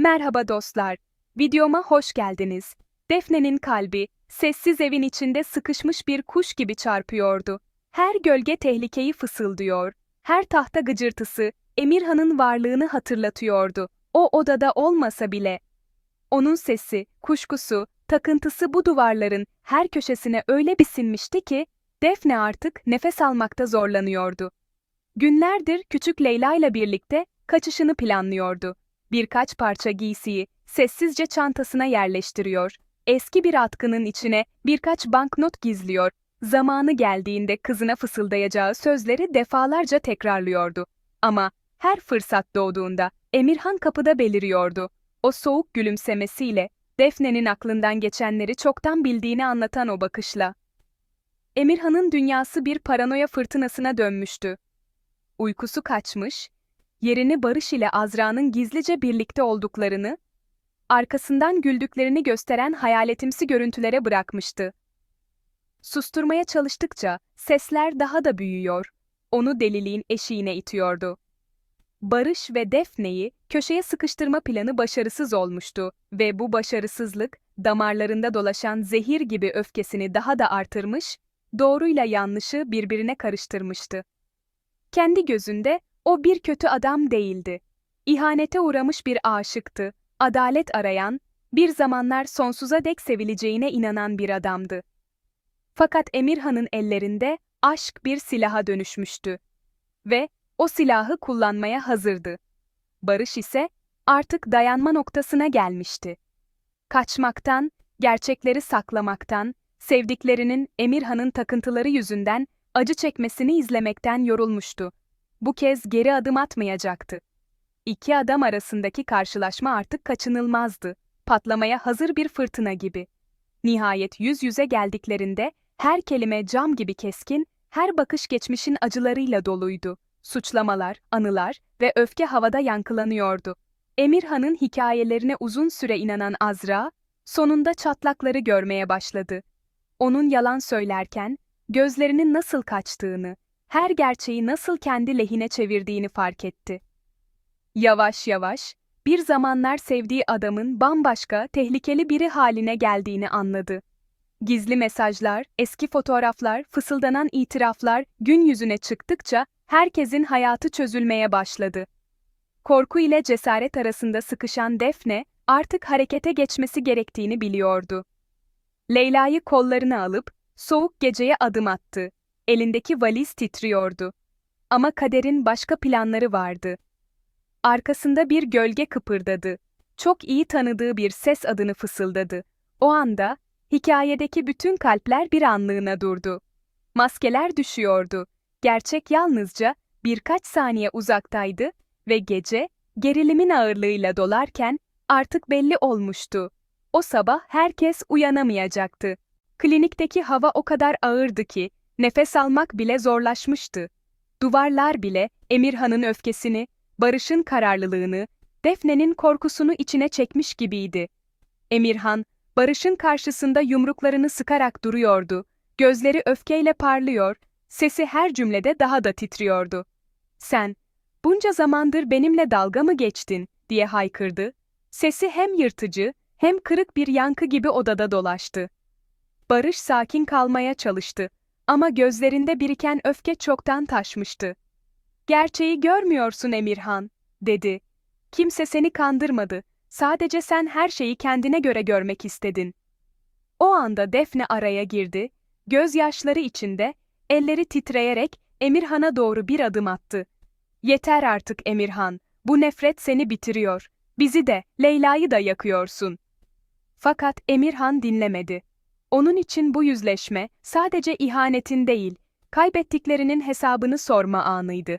Merhaba dostlar. Videoma hoş geldiniz. Defne'nin kalbi, sessiz evin içinde sıkışmış bir kuş gibi çarpıyordu. Her gölge tehlikeyi fısıldıyor. Her tahta gıcırtısı, Emirhan'ın varlığını hatırlatıyordu. O odada olmasa bile. Onun sesi, kuşkusu, takıntısı bu duvarların her köşesine öyle bir sinmişti ki, Defne artık nefes almakta zorlanıyordu. Günlerdir küçük Leyla ile birlikte kaçışını planlıyordu. Birkaç parça giysiyi sessizce çantasına yerleştiriyor. Eski bir atkının içine birkaç banknot gizliyor. Zamanı geldiğinde kızına fısıldayacağı sözleri defalarca tekrarlıyordu. Ama her fırsat doğduğunda Emirhan kapıda beliriyordu. O soğuk gülümsemesiyle Defne'nin aklından geçenleri çoktan bildiğini anlatan o bakışla. Emirhan'ın dünyası bir paranoya fırtınasına dönmüştü. Uykusu kaçmış, yerini Barış ile Azra'nın gizlice birlikte olduklarını, arkasından güldüklerini gösteren hayaletimsi görüntülere bırakmıştı. Susturmaya çalıştıkça sesler daha da büyüyor, onu deliliğin eşiğine itiyordu. Barış ve Defne'yi köşeye sıkıştırma planı başarısız olmuştu ve bu başarısızlık damarlarında dolaşan zehir gibi öfkesini daha da artırmış, doğruyla yanlışı birbirine karıştırmıştı. Kendi gözünde o bir kötü adam değildi. İhanete uğramış bir aşıktı, adalet arayan, bir zamanlar sonsuza dek sevileceğine inanan bir adamdı. Fakat Emirhan'ın ellerinde aşk bir silaha dönüşmüştü. Ve o silahı kullanmaya hazırdı. Barış ise artık dayanma noktasına gelmişti. Kaçmaktan, gerçekleri saklamaktan, sevdiklerinin Emirhan'ın takıntıları yüzünden acı çekmesini izlemekten yorulmuştu. Bu kez geri adım atmayacaktı. İki adam arasındaki karşılaşma artık kaçınılmazdı. Patlamaya hazır bir fırtına gibi. Nihayet yüz yüze geldiklerinde her kelime cam gibi keskin, her bakış geçmişin acılarıyla doluydu. Suçlamalar, anılar ve öfke havada yankılanıyordu. Emirhan'ın hikayelerine uzun süre inanan Azra, sonunda çatlakları görmeye başladı. Onun yalan söylerken, gözlerinin nasıl kaçtığını, her gerçeği nasıl kendi lehine çevirdiğini fark etti. Yavaş yavaş, bir zamanlar sevdiği adamın bambaşka, tehlikeli biri haline geldiğini anladı. Gizli mesajlar, eski fotoğraflar, fısıldanan itiraflar gün yüzüne çıktıkça herkesin hayatı çözülmeye başladı. Korku ile cesaret arasında sıkışan Defne, artık harekete geçmesi gerektiğini biliyordu. Leyla'yı kollarına alıp, soğuk geceye adım attı. Elindeki valiz titriyordu. Ama kaderin başka planları vardı. Arkasında bir gölge kıpırdadı. Çok iyi tanıdığı bir ses adını fısıldadı. O anda, hikayedeki bütün kalpler bir anlığına durdu. Maskeler düşüyordu. Gerçek yalnızca birkaç saniye uzaktaydı ve gece, gerilimin ağırlığıyla dolarken artık belli olmuştu. O sabah herkes uyanamayacaktı. Klinikteki hava o kadar ağırdı ki, nefes almak bile zorlaşmıştı. Duvarlar bile Emirhan'ın öfkesini, Barış'ın kararlılığını, Defne'nin korkusunu içine çekmiş gibiydi. Emirhan, Barış'ın karşısında yumruklarını sıkarak duruyordu, gözleri öfkeyle parlıyor, sesi her cümlede daha da titriyordu. Sen, bunca zamandır benimle dalga mı geçtin, diye haykırdı. Sesi hem yırtıcı, hem kırık bir yankı gibi odada dolaştı. Barış sakin kalmaya çalıştı ama gözlerinde biriken öfke çoktan taşmıştı. Gerçeği görmüyorsun Emirhan, dedi. Kimse seni kandırmadı, sadece sen her şeyi kendine göre görmek istedin. O anda Defne araya girdi, gözyaşları içinde, elleri titreyerek Emirhan'a doğru bir adım attı. Yeter artık Emirhan, bu nefret seni bitiriyor. Bizi de, Leyla'yı da yakıyorsun. Fakat Emirhan dinlemedi. Onun için bu yüzleşme sadece ihanetin değil, kaybettiklerinin hesabını sorma anıydı.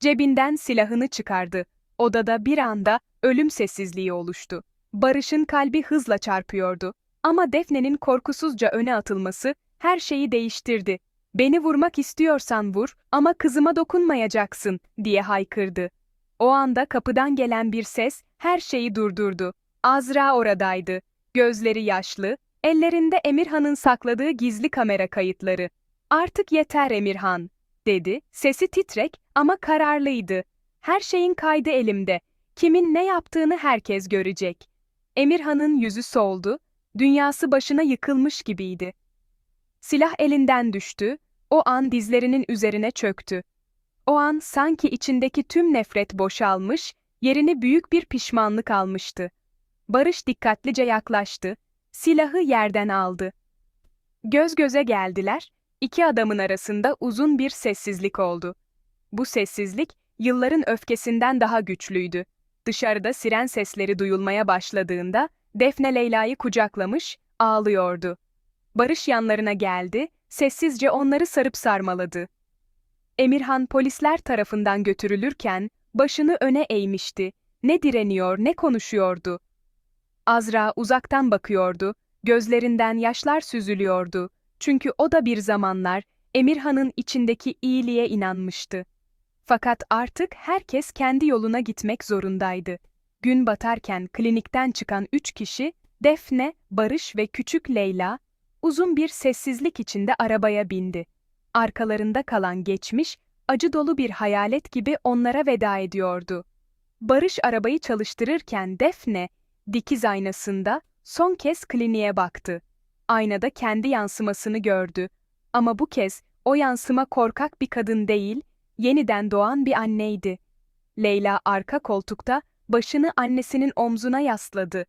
Cebinden silahını çıkardı. Odada bir anda ölüm sessizliği oluştu. Barış'ın kalbi hızla çarpıyordu. Ama Defne'nin korkusuzca öne atılması her şeyi değiştirdi. Beni vurmak istiyorsan vur ama kızıma dokunmayacaksın diye haykırdı. O anda kapıdan gelen bir ses her şeyi durdurdu. Azra oradaydı. Gözleri yaşlı, ellerinde Emirhan'ın sakladığı gizli kamera kayıtları. Artık yeter Emirhan, dedi. Sesi titrek ama kararlıydı. Her şeyin kaydı elimde. Kimin ne yaptığını herkes görecek. Emirhan'ın yüzü soldu, dünyası başına yıkılmış gibiydi. Silah elinden düştü, o an dizlerinin üzerine çöktü. O an sanki içindeki tüm nefret boşalmış, yerini büyük bir pişmanlık almıştı. Barış dikkatlice yaklaştı, silahı yerden aldı. Göz göze geldiler, iki adamın arasında uzun bir sessizlik oldu. Bu sessizlik, yılların öfkesinden daha güçlüydü. Dışarıda siren sesleri duyulmaya başladığında, Defne Leyla'yı kucaklamış, ağlıyordu. Barış yanlarına geldi, sessizce onları sarıp sarmaladı. Emirhan polisler tarafından götürülürken, başını öne eğmişti. Ne direniyor, ne konuşuyordu. Azra uzaktan bakıyordu, gözlerinden yaşlar süzülüyordu. Çünkü o da bir zamanlar Emirhan'ın içindeki iyiliğe inanmıştı. Fakat artık herkes kendi yoluna gitmek zorundaydı. Gün batarken klinikten çıkan üç kişi, Defne, Barış ve küçük Leyla, uzun bir sessizlik içinde arabaya bindi. Arkalarında kalan geçmiş, acı dolu bir hayalet gibi onlara veda ediyordu. Barış arabayı çalıştırırken Defne, dikiz aynasında son kez kliniğe baktı. Aynada kendi yansımasını gördü. Ama bu kez o yansıma korkak bir kadın değil, yeniden doğan bir anneydi. Leyla arka koltukta başını annesinin omzuna yasladı.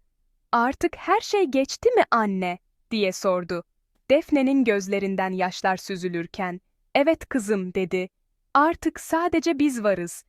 Artık her şey geçti mi anne? diye sordu. Defne'nin gözlerinden yaşlar süzülürken, evet kızım dedi. Artık sadece biz varız.